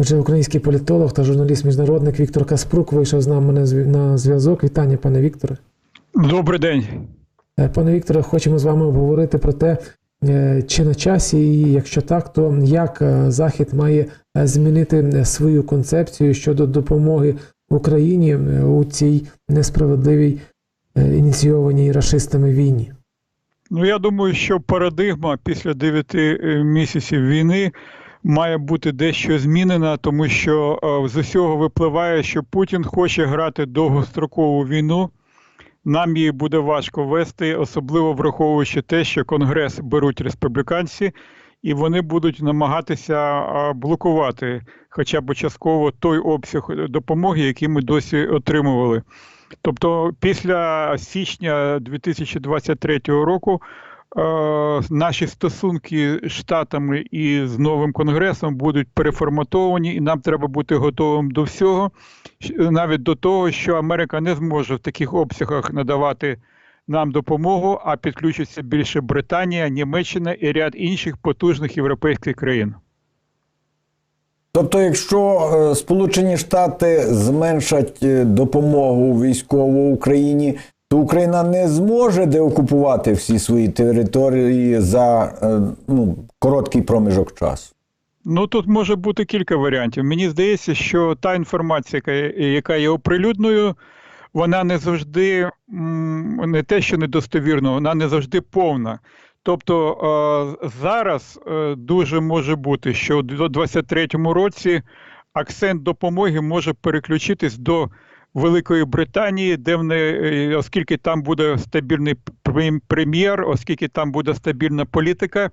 Отже, український політолог та журналіст-міжнародник Віктор Каспрук вийшов з нами на зв'я- зв'язок. Вітання, пане Вікторе. Добрий день. Е, Пане Вікторе, хочемо з вами обговорити про те, е, чи на часі, і якщо так, то як е, Захід має змінити свою концепцію щодо допомоги Україні у цій несправедливій ініційованій рашистами війні. Ну я думаю, що парадигма після 9 місяців війни має бути дещо змінена, тому що е, з усього випливає, що Путін хоче грати довгострокову війну. Нам її буде важко вести, особливо враховуючи те, що Конгрес беруть республіканці, і вони будуть намагатися блокувати хоча б частково той обсяг допомоги, який ми досі отримували. Тобто, після січня 2023 року е, наші стосунки з Штатами і з новим конгресом будуть переформатовані, і нам треба бути готовим до всього, навіть до того, що Америка не зможе в таких обсягах надавати нам допомогу, а підключиться більше Британія, Німеччина і ряд інших потужних європейських країн. Тобто, якщо е, Сполучені Штати зменшать е, допомогу військову Україні, то Україна не зможе деокупувати всі свої території за е, ну, короткий проміжок часу. Ну тут може бути кілька варіантів. Мені здається, що та інформація, яка, є- оприлюдною, вона не завжди не те, що недостовірна, вона не завжди повна. Тобто е, зараз е, дуже може бути, що у 2023 році акцент допомоги може переключитись до Великої Британії, де в не, е, оскільки там буде стабільний прем- прем'єр, оскільки там буде стабільна політика,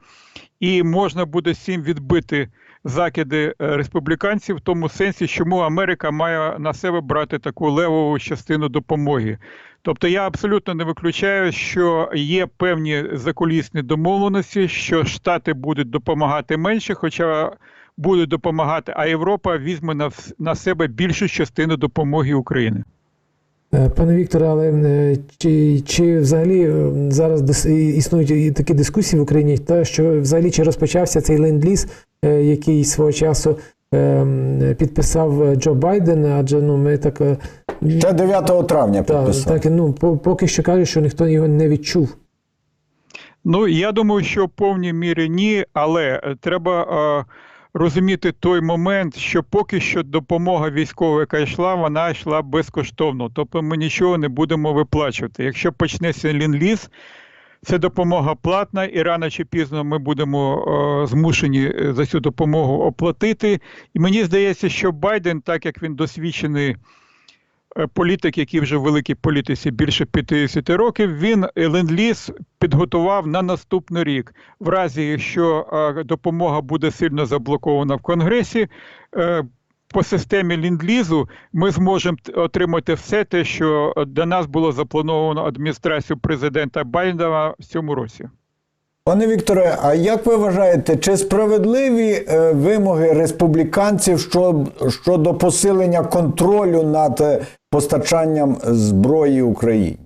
і можна буде всім відбити закиди е, республіканців в тому сенсі, чому Америка має на себе брати таку левову частину допомоги. Тобто я абсолютно не виключаю, що є певні закулісні домовленості, що Штати будуть допомагати менше, хоча будуть допомагати, а Європа візьме на, на себе більшу частину допомоги України. Е, Пане Вікторе, але е, чи, чи взагалі е, зараз існують і такі дискусії в Україні, та що взагалі чи розпочався цей ленд-ліз, який свого часу підписав Джо Байден, адже ну ми так, Ще 9 травня та, підписав. так ну поки що кажуть, що ніхто його не відчув. Ну, я думаю, що в повній мірі ні, але треба е, розуміти той момент, що поки що допомога військова, яка йшла, вона йшла безкоштовно. Тобто ми нічого не будемо виплачувати. Якщо почнеться лінліз, це допомога платна, і рано чи пізно ми будемо е, змушені е, за цю допомогу оплатити. І мені здається, що Байден, так як він досвідчений політик, який вже в великій політиці більше 50 років, він е, ленд-ліз підготував на наступний рік. В разі, якщо е, допомога буде сильно заблокована в Конгресі. е, По системі ленд-лізу ми зможемо отримати все те, що е, для нас було заплановано адміністрацією президента Байдена в цьому році. Пане Вікторе, а як ви вважаєте, чи справедливі е, вимоги республіканців щодо, щодо посилення контролю над е, постачанням зброї Україні?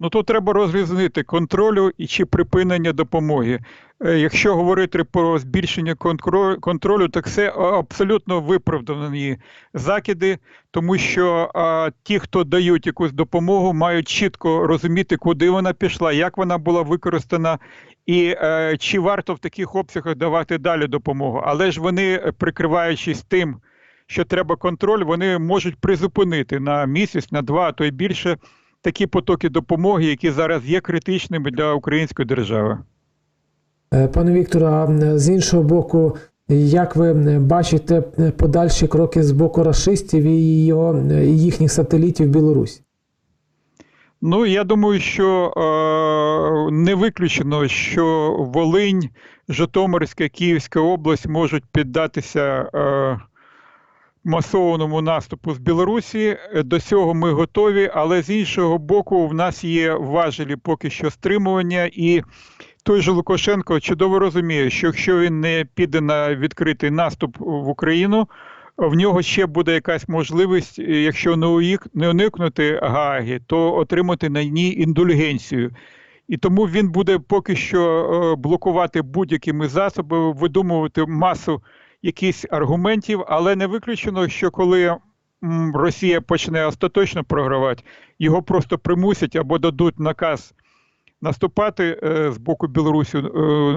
Ну тут треба розрізнити контролю і чи припинення допомоги. Е, Якщо говорити про збільшення контролю, так це абсолютно виправдані закиди, тому що а, ті, хто дають якусь допомогу, мають чітко розуміти, куди вона пішла, як вона була використана, і е, чи варто в таких обсягах давати далі допомогу. Але ж вони, е, прикриваючись тим, що треба контроль, вони можуть призупинити на місяць, на два, а то й більше такі потоки допомоги, які зараз є критичними для української держави. Е, Пане Вікторе, а з іншого боку, як ви бачите подальші кроки з боку рашистів і його їхніх сателітів в Білорусі? Ну, я думаю, що е, не виключено, що Волинь, Житомирська, Київська область можуть піддатися е, масованому наступу з Білорусі. До цього ми готові, але з іншого боку, в нас є важелі поки що стримування, і той же Лукашенко чудово розуміє, що якщо він не піде на відкритий наступ в Україну, в нього ще буде якась можливість, е, якщо не уникнути Гааги, то отримати на ній індульгенцію. І тому він буде поки що е, блокувати будь-якими засобами, видумувати масу якихось аргументів, але не виключено, що коли Росія почне остаточно програвати, його просто примусять або дадуть наказ наступати е, з боку Білорусі е,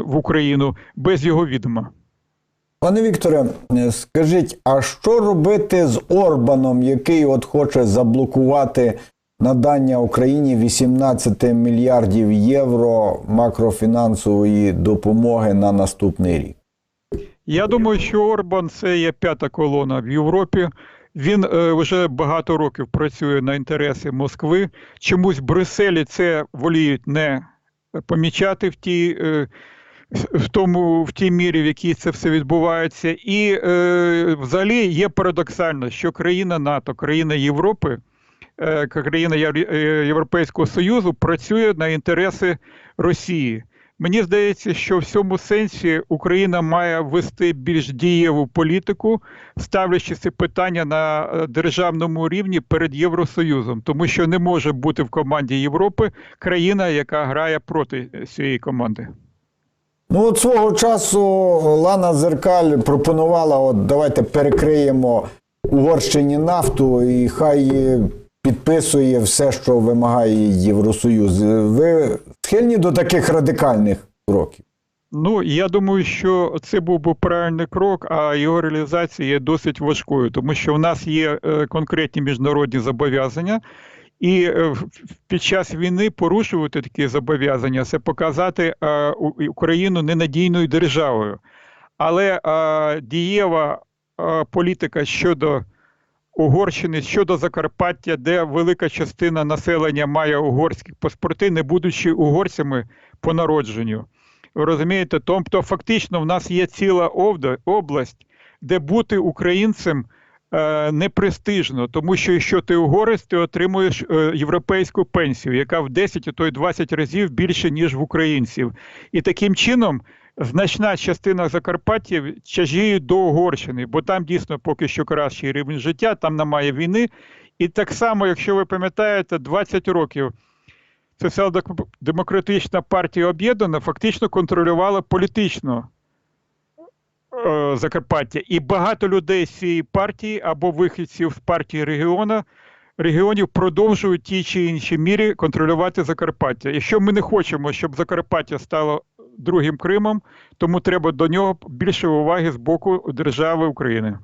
в Україну без його відома. Пане Вікторе, е, скажіть, а що робити з Орбаном, який от хоче заблокувати надання Україні 18 мільярдів євро макрофінансової допомоги на наступний рік? Я думаю, що Орбан це є п'ята колона в Європі. Він е, вже багато років працює на інтереси Москви. Чомусь Брюсселі це воліють не помічати в тій, е, в тому, в тій мірі, в якій це все відбувається. І е, взагалі є парадоксально, що країна НАТО, країна Європи, е, країна е, Європейського Союзу працює на інтереси Росії. Мені здається, що в цьому сенсі Україна має вести більш дієву політику, ставлячи ці питання на е, державному рівні перед Євросоюзом, тому що не може бути в команді Європи країна, яка грає проти е, цієї команди. Ну, от свого часу Лана Зеркаль пропонувала: от давайте перекриємо Угорщині нафту, і хай підписує все, що вимагає Євросоюз. Ви схильні до таких радикальних кроків? Ну, я думаю, що це був би правильний крок, а його реалізація є досить важкою, тому що в нас є е, конкретні міжнародні зобов'язання, і е, під час війни порушувати такі зобов'язання це показати е, Україну ненадійною державою. Але е, дієва е, політика щодо Угорщини, щодо Закарпаття, де велика частина населення має угорські паспорти, не будучи угорцями по народженню. Ви розумієте, тобто фактично в нас є ціла область, де бути українцем е, непрестижно, тому що якщо ти угорець, ти отримуєш е, європейську пенсію, яка в 10, а то й 20 разів більше, ніж в українців. І таким чином значна частина Закарпаття тяжіє до Угорщини, бо там дійсно поки що кращий рівень життя, там немає війни. І так само, якщо ви пам'ятаєте, 20 років Соціал-демократична партія об'єднана фактично контролювала політично е, Закарпаття. І багато людей з цієї партії або вихідців з партії регіону, регіонів продовжують в тій чи іншій мірі контролювати Закарпаття. Якщо ми не хочемо, щоб Закарпаття стало другим Кримом, тому треба до нього більше уваги з боку держави України.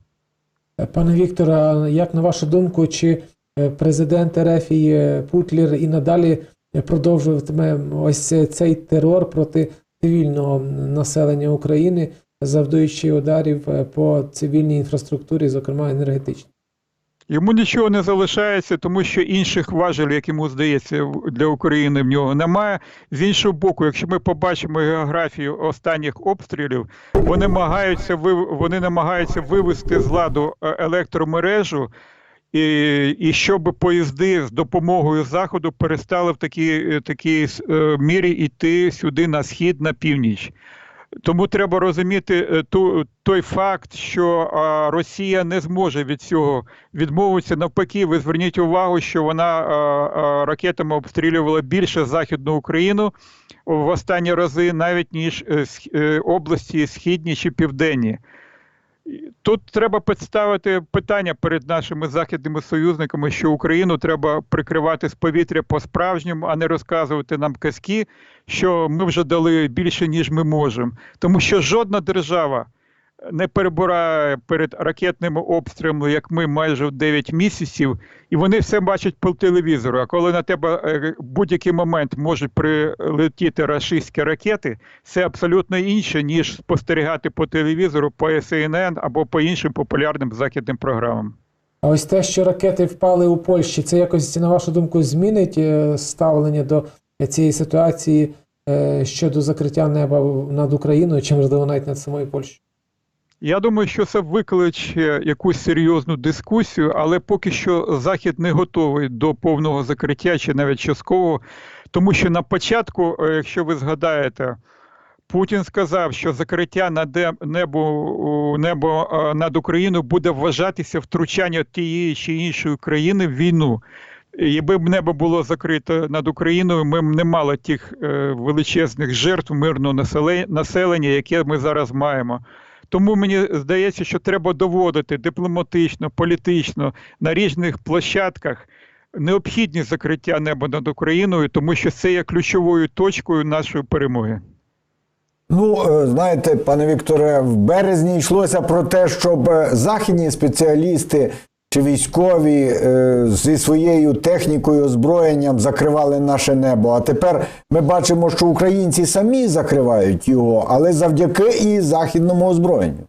Пане Вікторе, як на вашу думку, чи е, президент РФ і е, Путлер і надалі продовжуватиме ось цей терор проти цивільного населення України, завдаючи ударів е, по цивільній інфраструктурі, зокрема енергетичній? Йому нічого не залишається, тому що інших важелів, як йому здається, для України в нього немає. З іншого боку, якщо ми побачимо географію останніх обстрілів, вони намагаються вони намагаються вивести з ладу е, електромережу. І, і щоб поїзди з допомогою заходу перестали в такій, е, такій е, мірі йти сюди на схід, на північ. Тому треба розуміти е, ту, той факт, що а, Росія не зможе від цього відмовитися. Навпаки, ви зверніть увагу, що вона а, а, ракетами обстрілювала більше Західну Україну в останні рази, навіть ніж е, е, області східні чи південні. Тут треба підставити питання перед нашими західними союзниками, що Україну треба прикривати з повітря по-справжньому, а не розказувати нам казки, що ми вже дали більше, ніж ми можемо. Тому що жодна держава не перебирає перед ракетними обстрілами, як ми майже в 9 місяців, і вони все бачать по телевізору. А коли на тебе е, в будь-який момент можуть прилетіти рашистські ракети, це абсолютно інше, ніж спостерігати по телевізору, по CNN або по іншим популярним західним програмам. А ось те, що ракети впали у Польщі, це якось, на вашу думку, змінить е, ставлення до цієї ситуації е, щодо закриття неба над Україною, чи можливо навіть над самою Польщею? Я думаю, що це викличе якусь серйозну дискусію, але поки що Захід не готовий до повного закриття чи навіть часткового, тому що на початку, е, якщо ви згадаєте, Путін сказав, що закриття на небо, небо е, над Україною буде вважатися втручання тієї чи іншої країни в війну. Якби б небо було закрите над Україною, ми б не мали тих е, величезних жертв мирного населе- населення, яке ми зараз маємо. Тому мені здається, що треба доводити дипломатично, політично на різних площадках необхідність закриття неба над Україною, тому що це є ключовою точкою нашої перемоги. Ну, е, знаєте, пане Вікторе, в березні йшлося про те, щоб е, західні спеціалісти чи військові е, зі своєю технікою, озброєнням закривали наше небо. А тепер ми бачимо, що українці самі закривають його, але завдяки і західному озброєнню.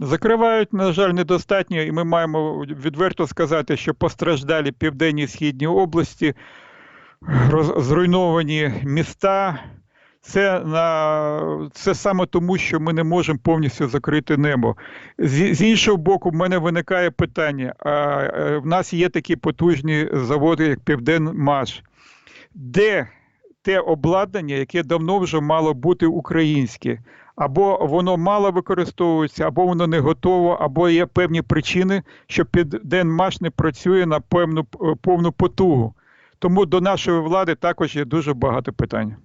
Закривають, на жаль, недостатньо, і ми маємо відверто сказати, що постраждалі південні східні області, зруйновані міста. Це, на, це саме тому, що ми не можемо повністю закрити небо. З, з іншого боку, в мене виникає питання: а, е, в нас є такі потужні заводи, як Південмаш. Де те обладнання, яке давно вже мало бути українське? Або воно мало використовується, або воно не готово, або є певні причини, що Південмаш не працює на певну е, повну потугу. Тому до нашої влади також є дуже багато питань.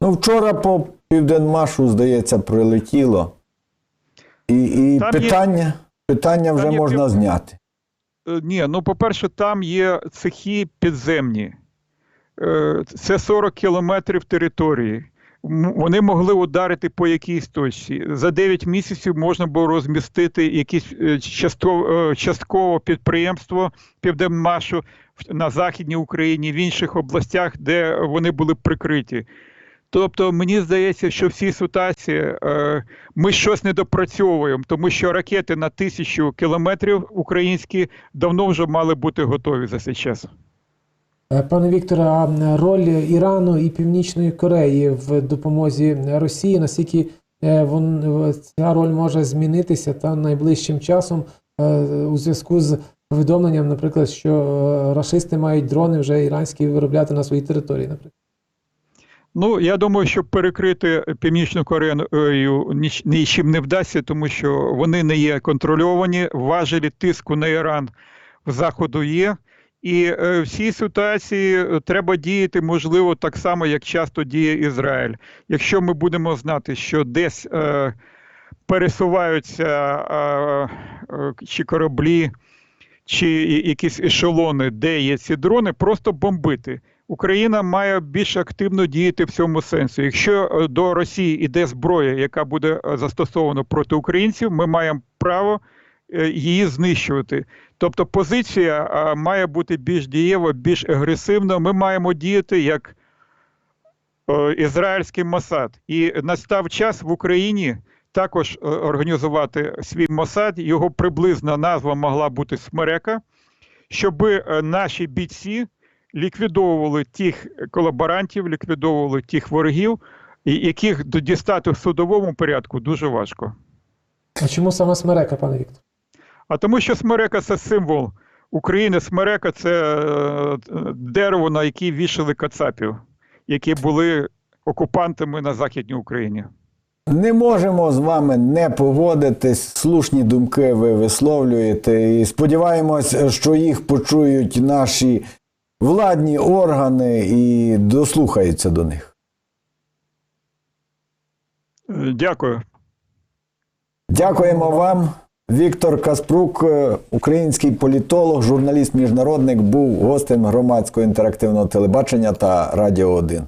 Ну, вчора по Південмашу, здається, прилетіло. І, і Там є- питання, питання вже можна пів- зняти. Е, Ні, ну по-перше, там є цехи підземні. Е, Це 40 кілометрів території. Вони могли ударити по якійсь точці. За 9 місяців можна було розмістити якесь е, частково, е, підприємство Південмашу на Західній Україні, в інших областях, де вони були прикриті. Тобто, мені здається, що в цій ситуації е, ми щось недопрацьовуємо, тому що ракети на тисячу кілометрів українські давно вже мали бути готові за цей час. Е, Пане Вікторе, а роль Ірану і Північної Кореї в допомозі Росії, наскільки е, вон, ця роль може змінитися та найближчим часом е, у зв'язку з повідомленням, наприклад, що рашисти мають дрони вже іранські виробляти на своїй території, наприклад. Ну, я думаю, що перекрити Північну Корею ніч- нічим не вдасться, тому що вони не є контрольовані, важелі тиску на Іран в Заходу є. І е, в цій ситуації е, треба діяти, можливо, так само, як часто діє Ізраїль. Якщо ми будемо знати, що десь е, пересуваються е, е, чи кораблі, чи якісь ешелони, де є ці дрони, просто бомбити. Україна має більш активно діяти в цьому сенсі. Якщо е, до Росії йде зброя, яка буде е, застосована проти українців, ми маємо право е, її знищувати. Тобто позиція має бути більш дієва, більш агресивна. Ми маємо діяти як ізраїльський Масад. І настав час в Україні також організувати свій Масад. Його приблизна назва могла бути Смерека, щоб наші бійці ліквідовували тих колаборантів, ліквідовували тих ворогів, яких дістати в судовому порядку дуже важко. А чому саме смерека, пане Віктор? А тому, що смерека це символ України. Смерека це е, дерево, на яке вішали кацапів, які були окупантами на Західній Україні. Не можемо з вами не погодитись. Слушні думки ви висловлюєте. І сподіваємось, що їх почують наші владні органи і дослухаються до них. Дякую. Дякуємо вам. Віктор Каспрук, е, український політолог, журналіст, міжнародник, був гостем громадського інтерактивного телебачення та Радіо 1.